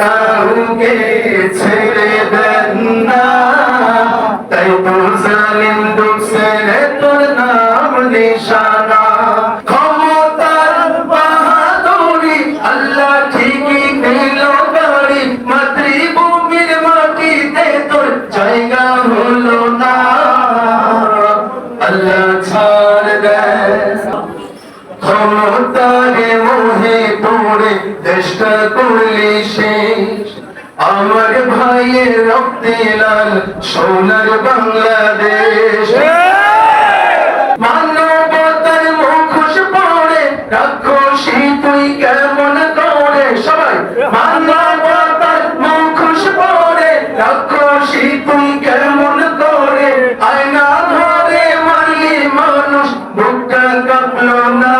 তোকে ছেড়ে দেন না। তাই তো জালিম দুঃখ তোর নাম নিশানা। ক্ষমতার বাহাদুরি আল্লাহ ঠিকই দিল গাড়ি। মাতৃভূমির মাটিতে তোর জায়গা হলো না। আল্লাহ ছাড় দেয় ক্ষমতারে মোহে পড়ে দেশটা করলি শেষ আমার ভাইয়ের রক্তে লাল সোনার বাংলাদেশ। মানবতার মুখোশ পড়ে রাক্ষসী তুই কেমন করে? সবাই মানবতার মুখোশ পড়ে রাক্ষসী তুই কেমন করে? আয়না ধরে মারলি মানুষ বুকটা কাঁপলো না।